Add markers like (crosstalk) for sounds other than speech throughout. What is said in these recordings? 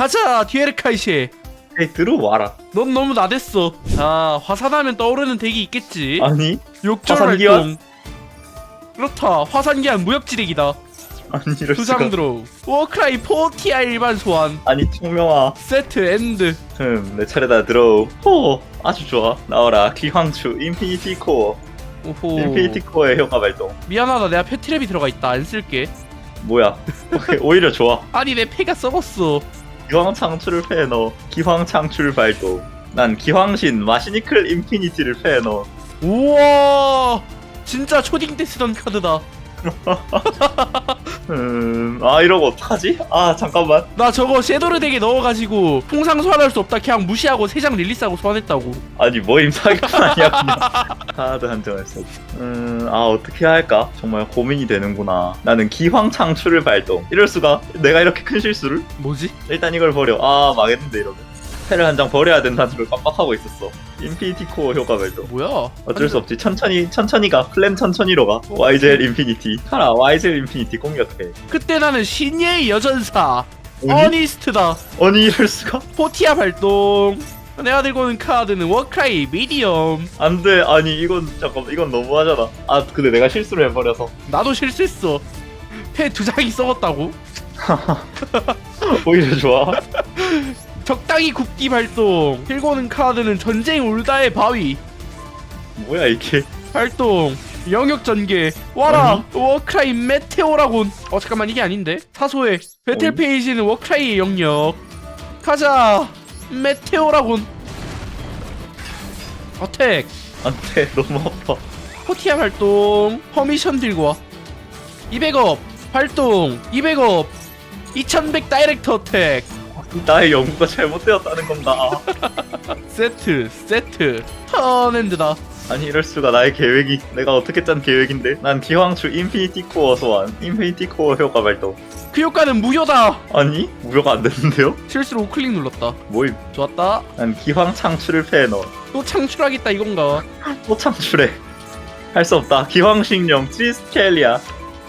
가자 디에르카이시. 에이 들어와라. 넌 너무 나댔어. 자 화산하면 떠오르는 덱이 있겠지? 아니 욕절 화산기환? 활동. 그렇다 화산기한 무역지덱이다. 아니 이럴 두 수가. 장 들어 워크라이 포티아 일반 소환. 아니 청명아. 세트 엔드. 흠 내 차례다 들어 호 아주 좋아. 나와라 기황추 인피니티 코어. 오호. 인피니티 코어의 효과 발동. 미안하다 내가 패트랩이 들어가 있다. 안 쓸게. 뭐야? 오히려 좋아. 아니 내 패가 썩었어 기황 창출을 넣어 기황 창출 발동 난 기황신 마시니클 인피니티를 넣어. 우와! 진짜 초딩 때 쓰던 카드다 음 아 이러고 어떡하지? 아 잠깐만. 나 저거 섀도르 덱에 넣어가지고 통상 소환할 수 없다. 그냥 무시하고 세 장 릴리스하고 소환했다고. 아니 뭐임 사기꾼 아니야 그냥. 카드 한정을 써 음아 어떻게 해야 할까? 정말 고민이 되는구나. 나는 기황 창출을 발동. 이럴 수가. 내가 이렇게 큰 실수를? 뭐지? 일단 이걸 버려. 아 망했는데 이러면 패를 한 장 버려야 된다는 걸 깜빡하고 있었어. 인피니티 코어 효과 발동 뭐야? 어쩔 수 없지. 천천히 천천히 가 플랜 천천히로 가. 와이젤 인피니티. 가라 와이젤 인피니티 공격해. 그때 나는 신예의 여전사. 아니? 어니스트다. 아니 이럴 수가? 포티아 발동. 내가 들고 오는 카드는 워크라이 미디엄. 안 돼. 아니 이건 잠깐만. 이건 너무하잖아. 아 근데 내가 실수를 해버려서. 나도 실수했어. 패 두 장이 썩었다고? (laughs) 오히려 좋아 (laughs) 적당히 굽기 발동. 들고 오는 카드는 전쟁 울다의 바위. 뭐야 이게? 발동. 영역 전개. 와라 워크라이 메테오라곤. 어 잠깐만 이게 아닌데? 사소해. 배틀 어이? 페이지는 워크라이의 영역. 가자 메테오라곤. 어택. 안돼 너무 아파. 포티아 발동. 퍼미션 들고 와. 200업. 발동. 200업. 2100 다이렉트 어택 나의 연구가 잘못되었다는 건가 세트 세트 턴엔드다. 아니 이럴 수가. 나의 계획이. 내가 어떻게 짠 계획인데? 난 기황추 인피니티 코어 소환 인피니티 코어 효과 발동. 그 효과는 무효다! 아니? 무효가 안 됐는데요? 실수로 우클릭 눌렀다. 뭐임? 좋았다. 난 기황 창출을 패해 넣어 또 창출하겠다 이건가? 또 창출해. 할 수 없다. 기황식령 트리스켈리아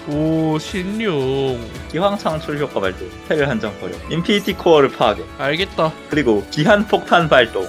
오 신용. 기황 창출 효과 발동 패를 한장 버려 인피니티 코어를 파괴 알겠다. 그리고 기한 폭탄 발동.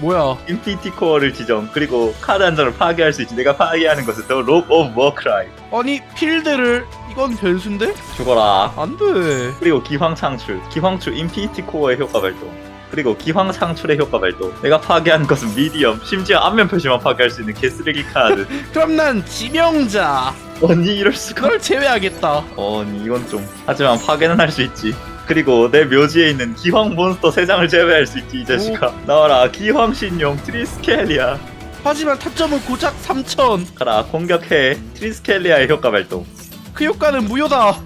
뭐야? 인피니티 코어를 지정 그리고 카드 한 장을 파괴할 수 있지. 내가 파괴하는 것은 더롭 오브 워크라이 아니 필드를 이건 변수인데? 죽어라. 안돼. 그리고 기황 창출 기황추 인피니티 코어의 효과 발동 그리고 기황 창출의 효과 발동. 내가 파괴한 것은 미디엄 심지어 앞면 표시만 파괴할 수 있는 개쓰레기 카드. (laughs) 그럼 난 지명자. 언니 이럴 수가. 그걸 제외하겠다. 언니 이건 좀. 하지만 파괴는 할 수 있지. 그리고 내 묘지에 있는 기황 몬스터 3장을 제외할 수 있지 이 자식아. 나와라 기황 신용 트리스켈리아. 하지만 타점은 고작 3000 가라 공격해. 트리스켈리아의 효과 발동. 그 효과는 무효다.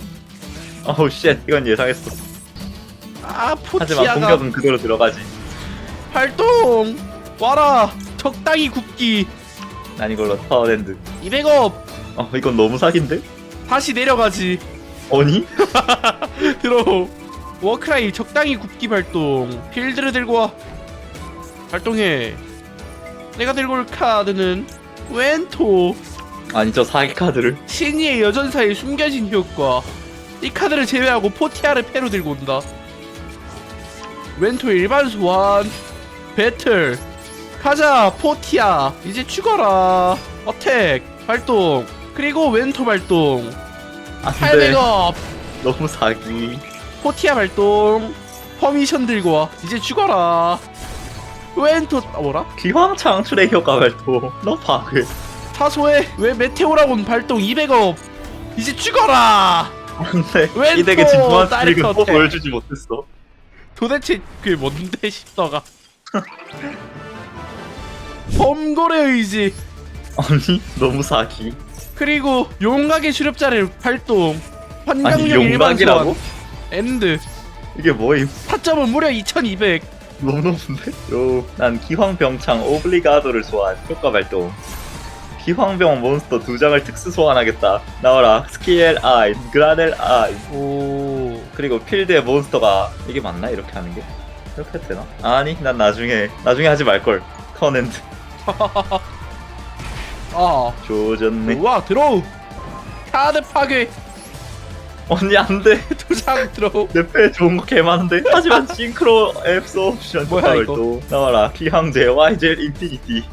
어우 쉣. 이건 예상했어 아 하지만 포티아가 공격은 그대로 들어가지. 활동! 와라! 적당히 굽기! 난 이걸로 파워랜드. 200업! 어 이건 너무 사기인데? 다시 내려가지. 아니? (laughs) 들어. 워크라이 적당히 굽기 발동. 필드를 들고 와. 발동해. 내가 들고 올 카드는 웬토. 아니 저 사기 카드를? 신이의 여전사의 숨겨진 효과. 이 카드를 제외하고 포티아를 패로 들고 온다 웬토 일반 소환. 배틀. 가자 포티아. 이제 죽어라. 어택. 발동. 그리고 웬토 발동. 안 돼 800업. 너무 사기. 포티아 발동. 퍼미션 들고 와. 이제 죽어라. 웬토 아 뭐라? 기황 창출의 효과 발동. 너 파괴 사소해. 왜 메테오라곤 발동 200업? 이제 죽어라. 안돼 웬이 덱의 또 진정한 다이렉트 스트릭은 또 어택. 보여주지 못했어 도대체 그게 뭔데 싶다가. 범고래 의지. 아니 너무 사기. 그리고 용각의 수렵자를 발동. 아니 환경력 일반 용각이라고? 소환. 엔드. 이게 뭐임? 타점은 무려 2200 너무 높은데? 요난 기황병창 오블리가도를 소환. 효과 발동. 기황병 몬스터 두 장을 특수 소환하겠다. 나와라. 스키엘 아이 그라넬 아이 오 그리고 필드의 몬스터가 이게 맞나? 이렇게 하는 게? 이렇게 해도 되나? 아니 난 나중에 나중에 하지 말걸. 턴엔드. (laughs) 아. 조졌네. 우와 드로우 카드 파괴! 언니 안돼. 두장 (laughs) 들어 내패 좋은 거 개 많은데? 하지만 (laughs) 싱크로 앱스 옵션 뭐야, 효과를 이거? 또 나와라. 기황제 YGL 인피니티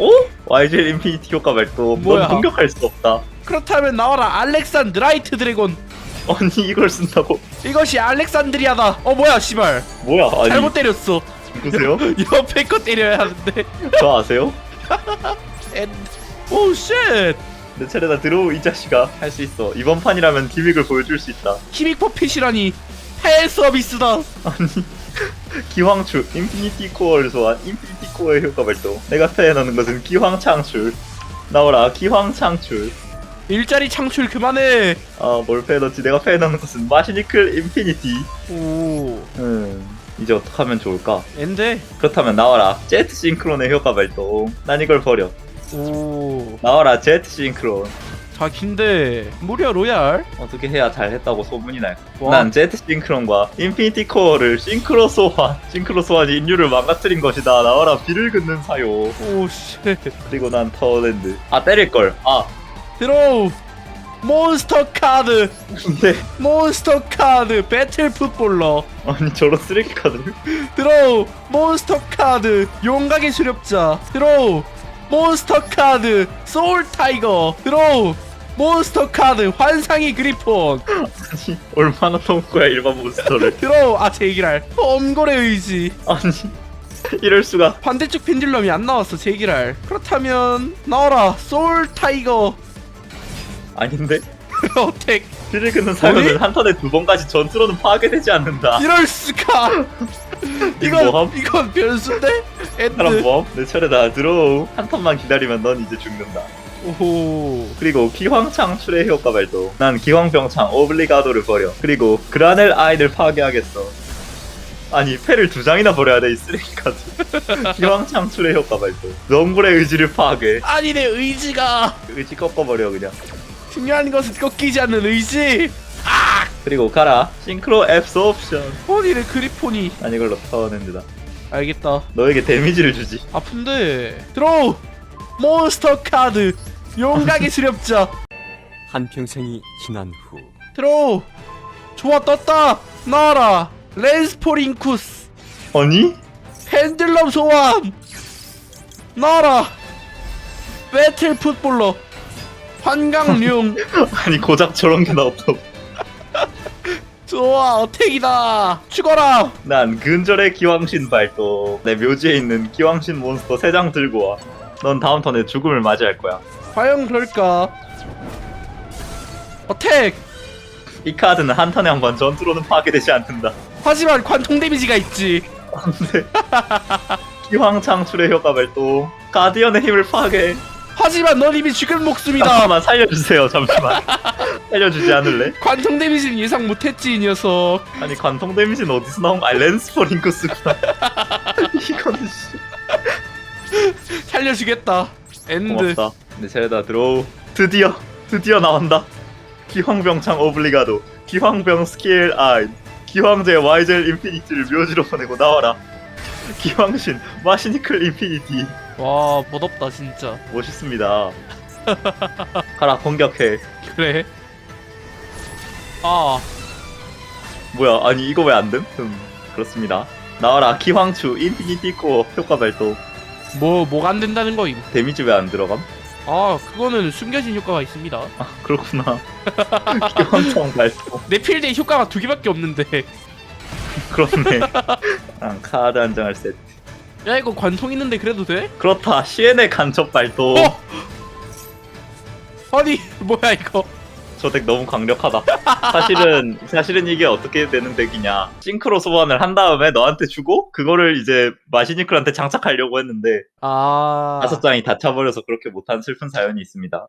오? YGL 인피니티 효과 발동. 뭐야? 넌 공격할 수 없다. 그렇다면 나와라. 알렉산드라이트 드래곤 (laughs) 언니 이걸 쓴다고? 이것이 알렉산드리아다. 어 뭐야 씨발. 뭐야 아니. 잘못 때렸어. 누구세요? (laughs) 옆에 거 때려야 하는데. (laughs) 저 아세요? 오쉣 내 차례다. 들어오 이 자식아. 할 수 있어. 이번 판이라면 기믹을 보여줄 수 있다. 키믹 퍼핏이라니. 헬 서비스다. 아니 기황출. 인피니티 코어를 소환 인피니티 코어의 효과 발동. 내가 패해놓는 것은 기황 창출. 나와라 기황 창출 일자리 창출 그만해. 아뭘 패해놓지? 내가 패해놓는 것은 마시니클 인피니티. 오. 음 이제 어떡하면 좋을까? 엔데 그렇다면 나와라. 제트 싱크론의 효과 발동. 난 이걸 버려. 오. 나와라 제트 싱크론. 자, 긴데. 무려 로얄? 어떻게 해야 잘했다고 소문이 날까 와. 난 제트 싱크론과 인피니티 코어를 싱크로 소환 싱크로 소환이 인류를 망가뜨린 것이다. 나와라 비를 긋는 사요. 오 쉣. 그리고 난 타워랜드. 아 때릴걸. 아 드로우 몬스터 카드. 근데 몬스터 카드. 배틀 풋볼러. 아니 저런 쓰레기 카드를? 드로우 몬스터 카드. 용각의 수렵자. 드로우 몬스터 카드. 소울 타이거. 드로우 몬스터 카드. 환상의 그리폰. 아니 얼마나 ton거야 일반 몬스터를. 드로우 아 제기랄 엄골의 의지. 아니 이럴 수가. 반대쪽 펜듈럼이 안 나왔어 제기랄 그렇다면 나와라. 소울 타이거 아닌데? (laughs) 어택. 사요는 아니? 한 턴에 두 번까지 전투로는 파괴되지 않는다. 이럴 수가! (laughs) 이거 이건 뭐함? 이건 변수인데? 사람 엔드 뭐? 내 차례다. 들어오. 한 턴만 기다리면 넌 이제 죽는다. 오호. 그리고 기황 창 출의 효과 발동 난 기황병창 오블리가도를 버려. 그리고 그라넬 아이를 파괴하겠어. 아니 패를 두 장이나 버려야 돼 이 쓰레기 카드 기황 창 출의 효과 발동 럼블의 의지를 파괴. 아니 내 의지가. 의지 꺾어버려 그냥 중요한 것은 꺾이지 않는 의지. 그리고 가라. 싱크로 앱스 옵션 어디래 그리폰이 난 이걸 로 타워낸다. 알겠다. 너에게 데미지를 주지. 아픈데. 드로우! 몬스터 카드! 용각의 (laughs) 수렵자 한평생이 지난 후 드로우! 좋아 떴다! 나와라! 렌스포링쿠스! 아니? 펜들럼 소환! 나와라! 배틀 풋볼러 환강룡 (laughs) 아니 고작 저런 게 나왔다고. 좋아 어택이다. 죽어라. 난 근절의 기왕신 발동 내 묘지에 있는 기왕신 몬스터 3장 들고 와넌 다음 턴에 죽음을 맞이할 거야. 과연 그럴까? 어택! 이 카드는 한 턴에 한 번 전투로는 파괴되지 않는다. 하지만 관통 데미지가 있지. 안돼. (laughs) 기황 창출의 효과 발동 가디언의 힘을 파괴 하지만 넌 이미 죽은 목숨이다. 잠깐만 살려주세요. 잠시만. (laughs) 살려주지 않을래? 관통 데미지는 예상 못했지 이 녀석. 아니 관통 데미지는 어디서 나온 거야? 렌스퍼링크스구나. (laughs) 이거는 씨. 살려주겠다. 엔드. 고맙다. 내 차례다 들어오. 드디어 드디어 나온다. 기황병창 오블리가도. 기황병 스케일 아이 기황제 와이젤 인피니티를 묘지로 보내고 나와라. 기황신 마시니클 인피니티 와 멋없다 진짜. 멋있습니다. (laughs) 가라 공격해. 그래. 아. 뭐야 아니 이거 왜 안 됨? 음 그렇습니다. 나와라 기황추 인피니티 코어 효과 발동. 뭐, 뭐가 안 된다는 거임? 데미지 왜 안 들어감? 아 그거는 숨겨진 효과가 있습니다. 아 그렇구나. (laughs) 기황창 발동. 내 필드에 효과가 두 개밖에 없는데. 그렇네. 아, 카드 한 장을 세트 야 이거 관통 있는데 그래도 돼? 그렇다. 시엔의 간첩 발동 어? 아니 (laughs) 뭐야 이거? 저 덱 너무 강력하다. 사실은 사실은 이게 어떻게 되는 덱이냐. 싱크로 소환을 한 다음에 너한테 주고 그거를 이제 마시니클한테 장착하려고 했는데 아. 다섯 장이 다 차버려서 그렇게 못한 슬픈 사연이 있습니다